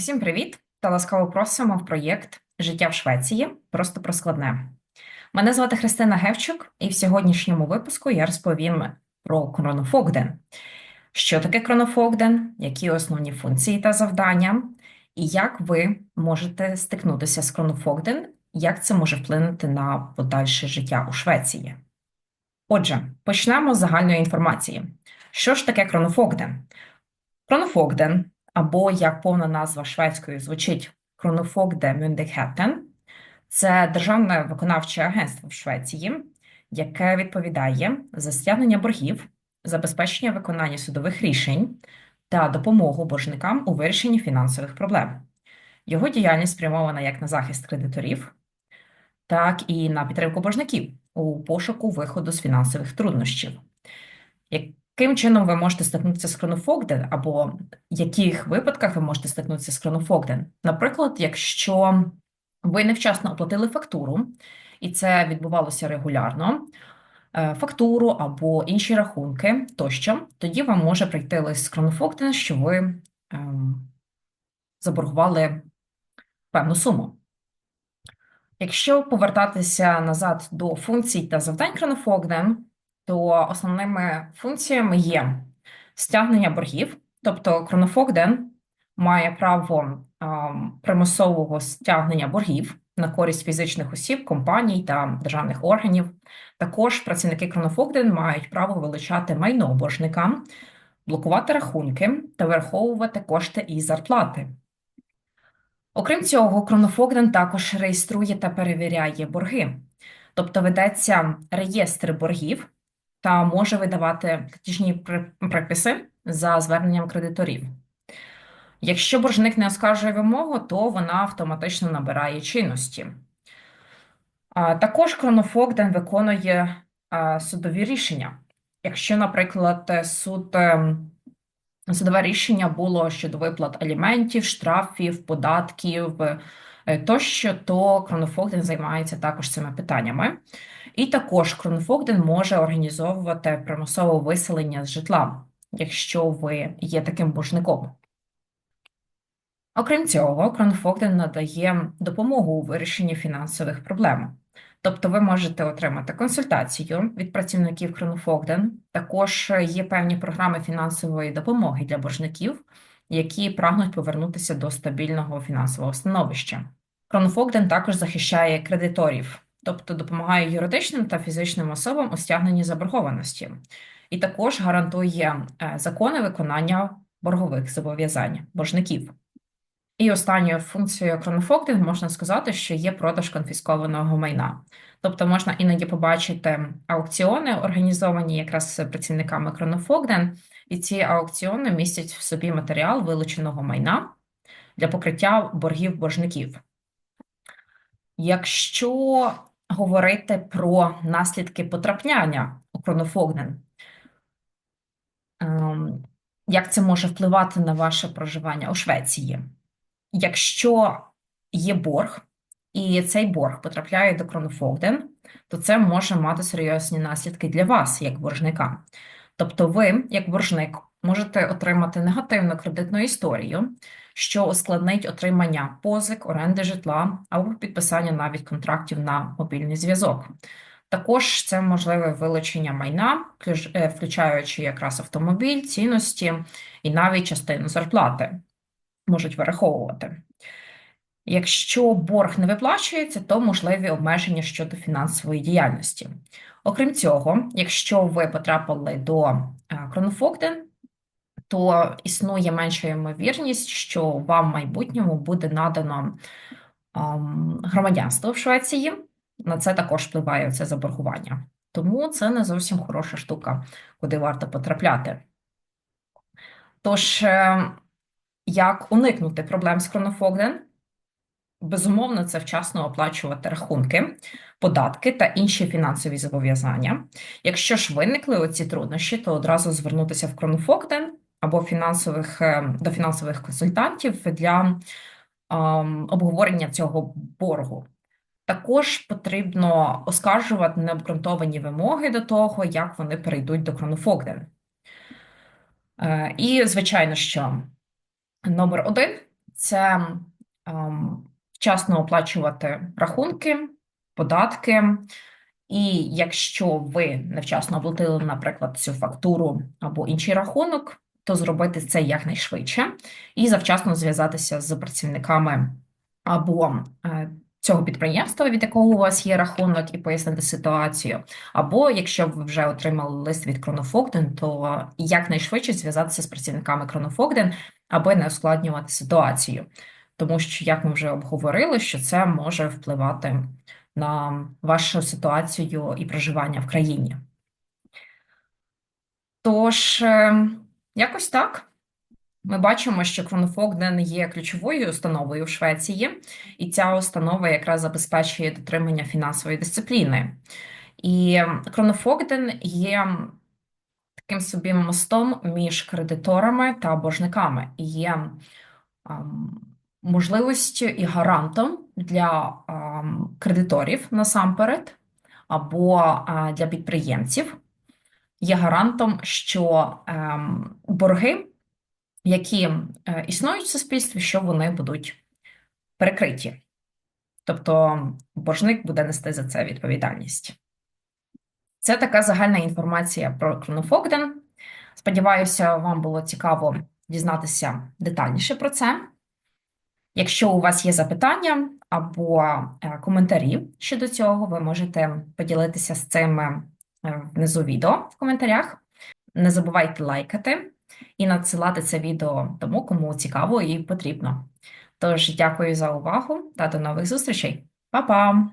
Усім привіт та ласкаво просимо в проєкт Життя в Швеції просто про складне. Мене звати Христина Гевчук, і в сьогоднішньому випуску я розповім про кронофогден. Що таке кронофогден, які основні функції та завдання, і як ви можете стикнутися з кронофогден, як це може вплинути на подальше життя у Швеції. Отже, почнемо з загальної інформації. Що ж таке кронофогден? Кронофогден або як повна назва шведською звучить Кронофогде Мюндехеттен, це державне виконавче агентство в Швеції, яке відповідає за стягнення боргів, забезпечення виконання судових рішень та допомогу боржникам у вирішенні фінансових проблем. Його діяльність спрямована як на захист кредиторів, так і на підтримку боржників у пошуку виходу з фінансових труднощів. Яким чином ви можете стикнутися з кронофогден, або в яких випадках ви можете стикнутися з кронофогден? Наприклад, якщо ви невчасно оплатили фактуру, і це відбувалося регулярно, е, фактуру або інші рахунки тощо, тоді вам може прийти лист з кронофогден, що ви ем, заборгували певну суму. Якщо повертатися назад до функцій та завдань кронофогден, то основними функціями є стягнення боргів, тобто Кронофогден має право примусового стягнення боргів на користь фізичних осіб, компаній та державних органів. Також працівники Кронофогден мають право вилучати майно боржникам, блокувати рахунки та враховувати кошти і зарплати. Окрім цього, Кронофогден також реєструє та перевіряє борги, тобто ведеться реєстр боргів та може видавати платіжні приписи за зверненням кредиторів. Якщо боржник не оскаржує вимогу, то вона автоматично набирає чинності. Також Кронофогден виконує судові рішення. Якщо, наприклад, суд, ем, судове рішення було щодо виплат аліментів, штрафів, податків е, тощо, то Кронофогден займається також цими питаннями. І також Кронфогден може організовувати примусове виселення з житла, якщо ви є таким боржником. Окрім цього, Кронфогден надає допомогу у вирішенні фінансових проблем. Тобто ви можете отримати консультацію від працівників Кронфогден. Також є певні програми фінансової допомоги для боржників, які прагнуть повернутися до стабільного фінансового становища. Кронфогден також захищає кредиторів тобто допомагає юридичним та фізичним особам у стягненні заборгованості, і також гарантує е, законне виконання боргових зобов'язань боржників. І останньою функцією кронофоктинг можна сказати, що є продаж конфіскованого майна. Тобто можна іноді побачити аукціони, організовані якраз працівниками Кронофогден, і ці аукціони містять в собі матеріал вилученого майна для покриття боргів боржників. Якщо говорити про наслідки потрапляння у кронофогнен. Ем, як це може впливати на ваше проживання у Швеції? Якщо є борг, і цей борг потрапляє до кронофогден, то це може мати серйозні наслідки для вас, як боржника. Тобто, ви, як боржник, можете отримати негативну кредитну історію, що ускладнить отримання позик, оренди житла або підписання навіть контрактів на мобільний зв'язок. Також це можливе вилучення майна, е, включаючи якраз автомобіль, цінності і навіть частину зарплати можуть вираховувати. Якщо борг не виплачується, то можливі обмеження щодо фінансової діяльності. Окрім цього, якщо ви потрапили до Кронофогден, то існує менша ймовірність, що вам в майбутньому буде надано громадянство в Швеції. На це також впливає це заборгування. Тому це не зовсім хороша штука, куди варто потрапляти. Тож, е, як уникнути проблем з Кронофогден? Безумовно, це вчасно оплачувати рахунки, податки та інші фінансові зобов'язання. Якщо ж виникли оці труднощі, то одразу звернутися в Кронофогден або фінансових е, до фінансових консультантів для обговорення цього боргу. Також потрібно оскаржувати необґрунтовані вимоги до того, як вони перейдуть до Кронофогден. Е, і, звичайно, що номер один це ем, вчасно оплачувати рахунки, податки. І якщо ви невчасно оплатили, наприклад, цю фактуру або інший рахунок, то зробити це якнайшвидше і завчасно зв'язатися з працівниками або е, цього підприємства, від якого у вас є рахунок, і пояснити ситуацію. Або якщо ви вже отримали лист від Кронофогден, то якнайшвидше зв'язатися з працівниками Кронофогден, аби не ускладнювати ситуацію. Тому що, як ми вже обговорили, що це може впливати на вашу ситуацію і проживання в країні. Тож, е, якось так. Ми бачимо, що Кронофогден є ключовою установою в Швеції, і ця установа якраз забезпечує дотримання фінансової дисципліни. І Кронофогден є таким собі мостом між кредиторами та боржниками, і є ем, можливістю і гарантом для ем, кредиторів насамперед, або е, для підприємців. Є гарантом, що ем, борги які е, існують в суспільстві, що вони будуть перекриті. Тобто боржник буде нести за це відповідальність. Це така загальна інформація про Кронофогден. Сподіваюся, вам було цікаво дізнатися детальніше про це. Якщо у вас є запитання або е, коментарі щодо цього, ви можете поділитися з цим внизу відео в коментарях. Не забувайте лайкати і надсилати це відео тому, кому цікаво і потрібно. Тож, дякую за увагу та до нових зустрічей. Па-па!